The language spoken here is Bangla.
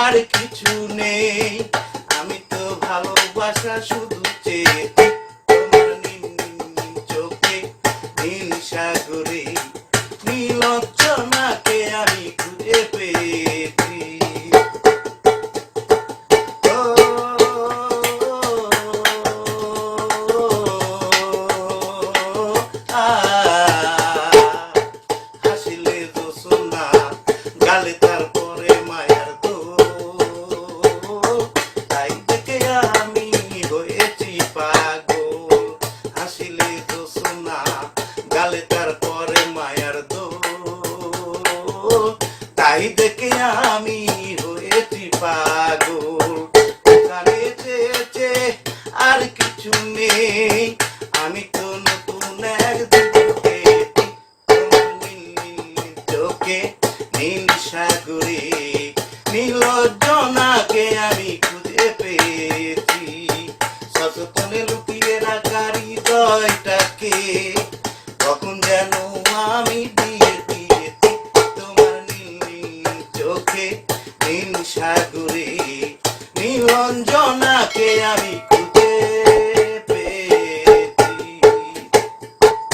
আর কিছু নেই। আমি তো ভালোবাসা শুধু তাই দেখে আমি হয়েছি পাগল। ওখানে চেয়েছে আর কিছু নেই। আমি তো নতুন চোখে, নীল সাগরে নীলজনাকে আমি খুঁজে পেয়েছি। সচেতনে লুকিয়ে রাখা হৃদয়টাকে, কখন যেন আমি নীল সাগরে নীলঞ্জনাকে আমি